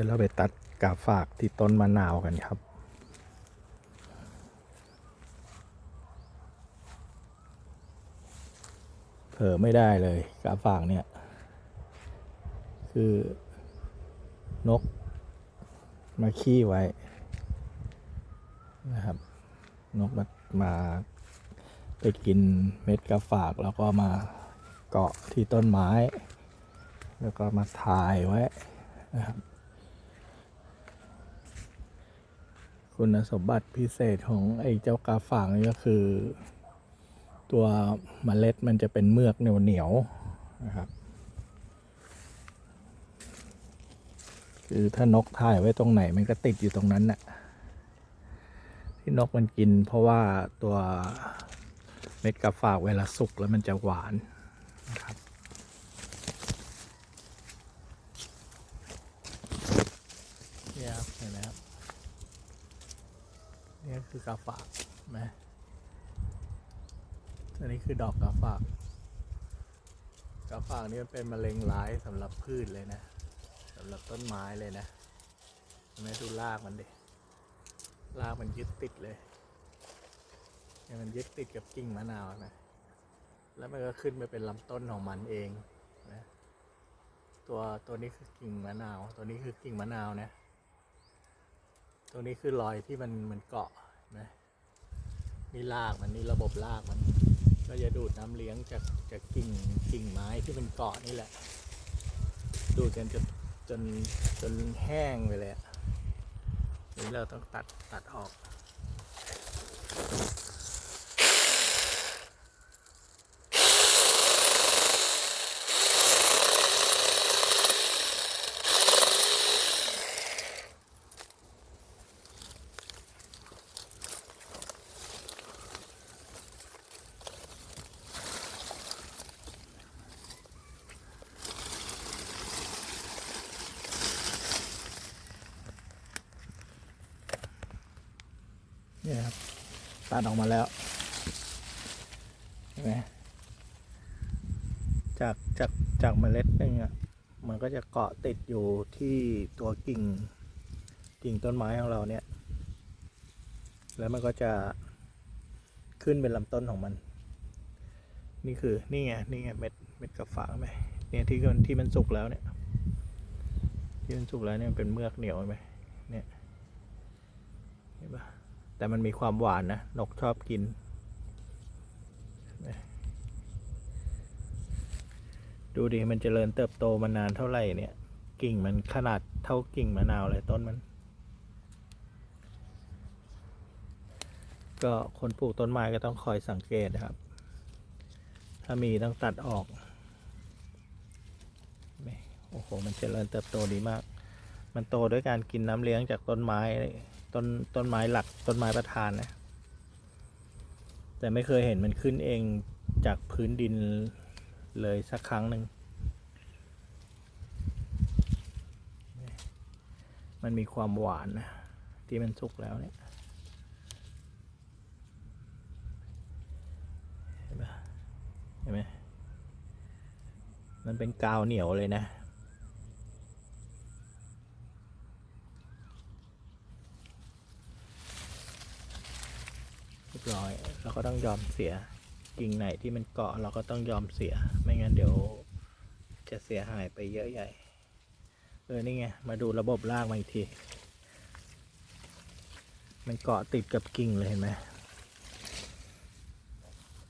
ดี๋ยวเราไปตัดกาฝากที่ต้นมะนาวกันครับเผลอไม่ได้เลยกาฝากเนี่ย คือนกมาขี้ไว้นะครับ นกมามาไปกินเม็ดกาฝากแล้วก็มาเกาะที่ต้นไม้ แล้วก็มาถ่ายไว้นะครับ คุณสมบัติพิเศษของไอ้เจ้ากาฝากนี่ก็คือ ตัวเมล็ดมันจะเป็นเมือกเหนียวเหนียวๆนะครับคือถ้านกถ่ายไว้ตรงไหนมันก็ติดอยู่ตรงนั้นน่ะที่นกมันกินเพราะว่าตัวเม็ดกาฝากเวลาสุกแล้วมันจะหวานนะครับเนี่ยครับเห็นไหมครับ นี่คือกาฝากนไหมอันนี้คือดอกกาฝาก กาฝากนี่มันเป็นมะเร็งร้ายสำหรับพืชเลยนะสำหรับต้นไม้เลยนะเห็นไหมดูรากมันดิรากมันยึดติดเลยเนี่ยมันยึดติดกับกิ่งมะนาวนะ แล้วมันก็ขึ้นไปเป็นลำต้นของมันเองนะ ตัวตัวนี้คือกิ่งมะนาว ตัวนี้คือกิ่งมะนาวนะตรงนี้คือรอยที่มันมันเกาะ นะนี่ลากมันนี่ระบบลากมัน ก็จะดูดน้ำเลี้ยงจากจากกิ่งกิ่งไม้ที่มันเกาะนี่แหละ ดูดกันจนจนจนแห้งไปเลยนี่เราต้องตัดตัดออก นี่ครับตัดออกมาแล้วเห็นไหมจากจากจากเมล็ดนึงอะมันก็จะเกาะติดอยู่ที่ตัวกิ่งกิ่งต้นไม้ของเราเนี่ย แล้วมันก็จะขึ้นเป็นลำต้นของมัน นี่คือนี่ไงนี่ไงเม็ดเม็ดกระฝางไหมเนี่ยที่มันที่มันสุกแล้วเนี่ย ที่มันสุกแล้วเนี่ยมันเป็นเมือกเหนียวไหมเนี่ยเห็นปะ แต่มันมีความหวานนะ นกชอบกิน ดูดิ มันจเจริญเติบโตมานานเท่าไหร่เนี่ย กิ่งมันขนาดเท่ากิ่งมะนาวเลยต้นมัน ก็คนปลูกต้นไม้ก็ต้องคอยสังเกตนะครับ ถ้ามีต้องตัดออก โอ้โห มันจเจริญเติบโตดีมาก มันโตด้วยการกินน้ำเลี้ยงจากต้นไม้ ต้นต้นไม้หลักต้นไม้ประธานนะแต่ไม่เคยเห็นมันขึ้นเองจากพื้นดินเลยสักครั้งหนึ่งมันมีความหวานนะที่มันสุกแล้วเนี่ยเห็นปะเห็นไหมมันเป็นกาวเหนียวเลยนะ เร้อย เราก็ต้องยอมเสียกิ่งไหนที่มันเกาะเราก็ต้องยอมเสีย ไม่งั้นเดี๋ยวจะเสียหายไปเยอะใหญ่ เออ นี่ไง มาดูระบบรากมาอีกที มันเกาะติดกับกิ่งเลยเห็นไหม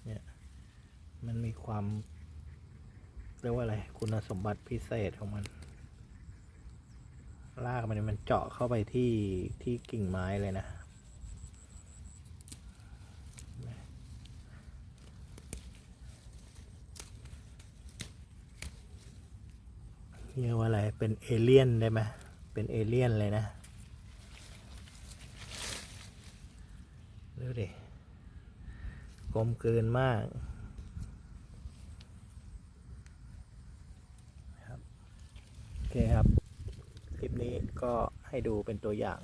เนี่ย มันมีความ เรียกว่าอะไร คุณสมบัติพิเศษของมัน รากมันนี่มันเจาะเข้าไปที่ที่กิ่งไม้เลยนะ เรียกว่าอะไร เป็นเอเลี่ยนได้ไหมเป็นเอเลี่ยนเลยนะดูดิกลมกลืนมากครับโอเคครับ คลิปนี้ก็ให้ดูเป็นตัวอย่าง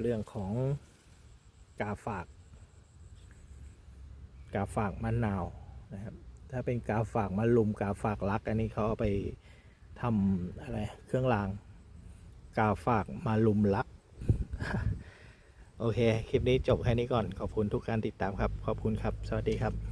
เรื่องของกาฝาก กาฝากมะนาวนะครับ ถ้าเป็นกาฝากมะลุมกาฝากรัก อันนี้เขาเอาไป ทำอะไรเครื่องราง กาฝากมาลุมลัก โอเค คลิปนี้จบแค่นี้ก่อน ขอบคุณทุกการติดตามครับ ขอบคุณครับ สวัสดีครับ